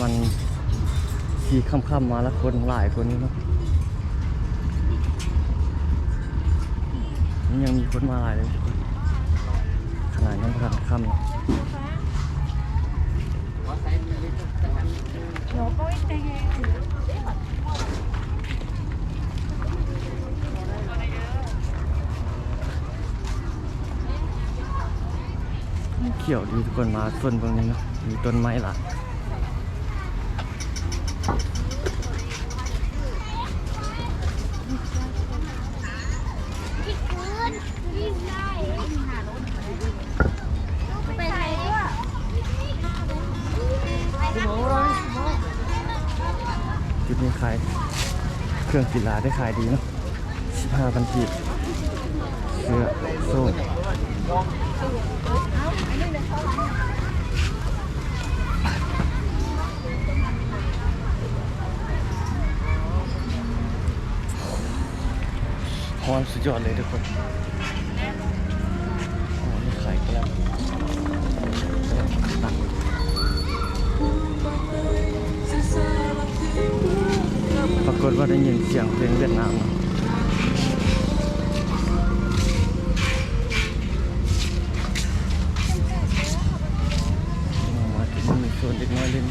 มันสีค่ำๆมาแล้วคนหลายคนนี่เนาะยังมีคนมาหลายเลยทุกคนขนาดยังพันค่ำเนาะ Nó có ít tay nghe เขียวดีทุกคนมาส่วนตรงนี้เนาะมีต้นไม้หลาย พี่คืนวิ่งได้ไปไหนด้วย จุดนี้ขายเครื่องกีฬาได้ขายดีเนาะ15พันกีบเสื้อโซ่ ฮอนสุดยอดเลยทุกคนอ๋อนี่ขายแก้วแก้วตักปรากฏว่าได้ยินเสียงเพลงเวียดนามเนาะอ๋อมาที่นี่มีโซนเด็กน้อยเล่น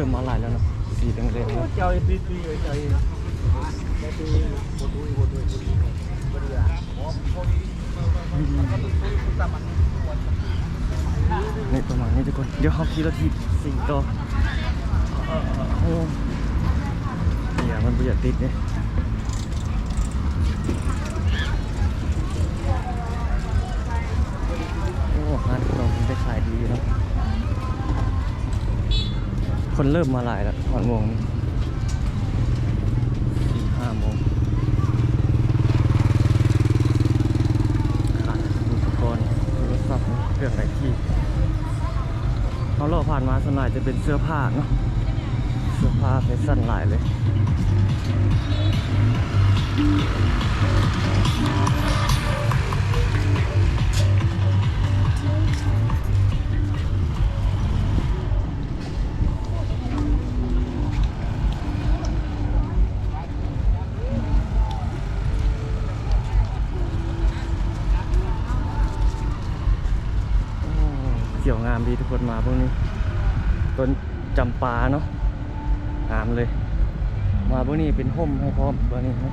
ริ่มมาหลายแล้วนะสีแดงๆแล้ว chơi tí tí rồi chơi cái tí một đuôi một đuôi một đuôi một đuôi à có có นี่ประมาณนี้ทุกคน เดี๋ยวเขาทีละทีสี่ต่อโอ้เนี่ยมันประหยัดติดเนี่ยโอ้ร้านขนมได้ขายดีเนาะ คนเริ่มมาหลายแล้วตอนโมงสี่ห้าโมงขาดอุปกรณ์โทรศัพท์เครื่องไอที่เขาโลกผ่านมาส่วนใหญ่จะเป็นเสื้อผ้าเนาะเสื้อผ้าแฟชั่นหลายเลย เขียวงามดีทุกคนมาพวกนี้ ต้นจำปาเนาะงามเลย มาพวกนี้เป็นห่มให้พร้อมตัวนี้นะ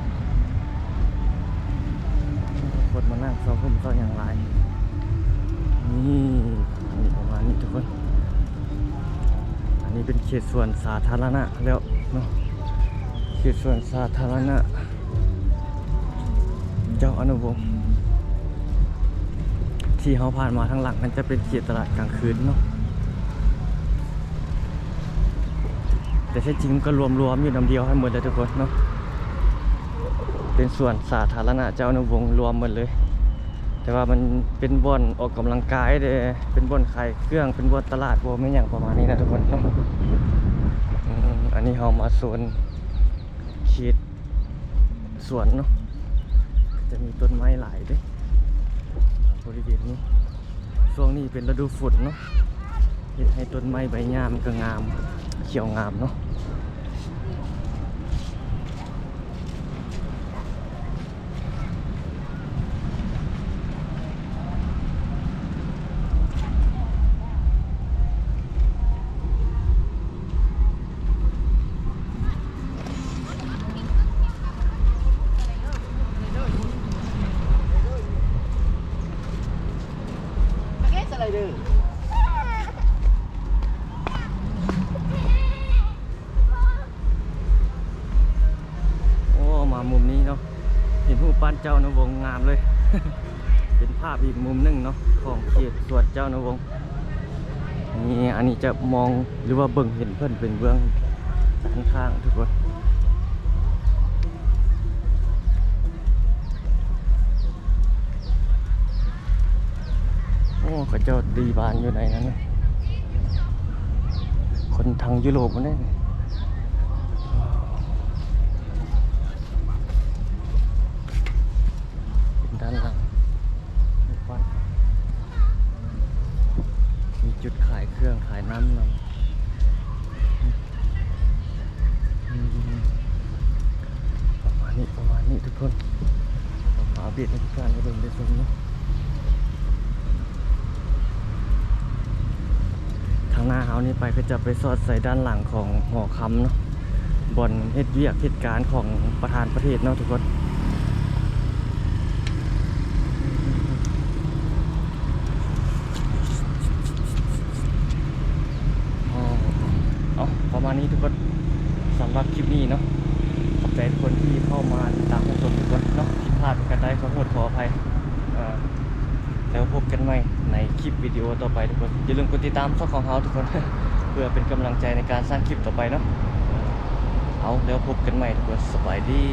คนมานั่งซ้อมห่มซ้อมอย่างไรนี่นนี้ประมาณนี้ทุกคน อันนี้เป็นเขตส่วนสาธารณะแล้วเนาะเขตส่วนสาธารณะ เจ้าอนุวงศ์ ที่เขาผ่านมาทางหลังมันจะเป็นเขตตลาดกลางคืนเนาะแต่แท้จริงก็รวมๆอยู่ลำเดียวให้หมดเลยทุกคนเนาะเป็นส่วนสาธารณะเจ้าในวงรวมหมดเลย แต่ว่ามันเป็นบ่อนออกกำลังกายเด้เป็นบ่อนขายเครื่องเป็นบ่อนตลาดบ่ไม่อย่างประมาณนี้นะทุกคนเนาะอันนี้เรามาโซนเขตสวนเนาะจะมีต้นไม้หลายด้วย บริเวณนี้ ช่วงนี้เป็นฤดูฝนเนาะเห็นให้ต้นไม้ใบหญ้ามันก็งาม เขียวงามเนาะ เห็นผู้ปั้นเจ้านวงงามเลย เป็นภาพอีกมุมหนึงเนาะของเขตสวนเจ้านวงนี่อันนี้จะมองหรือว่าเบิ่งเห็นเพื่อนเป็นเบื้องข้างทุกคนโอ้เขาเจ้าตีบานอยู่ไหนนั้นนะคนทางยุโรปมันได้ คนหาเบียดให้ทุกท่านได้เบิ่งได้ชมเนาะทางหน้าเฮานี่ไปก็จะไปสอดใส่ด้านหลังของหอคำเนาะบนเฮ็ดเวียกเหตุการณ์ของประธานประเทศเนาะทุกคนอ๋อเอาประมาณนี้ทุกคนสำหรับคลิปนี้เนาะ ใจทุกคนที่เข้ามาติดตามชมทุกคนเนาะผิดพลาดกันได้ขอโทษขออภัยแล้วพบกันใหม่ในคลิปวิดีโอต่อไปทุกคนอย่าลืมกดติดตามช่องของเฮาทุกคน เพื่อเป็นกำลังใจในการสร้างคลิปต่อไปเนาะเอาแล้วพบกันใหม่ทุกคนสบายดี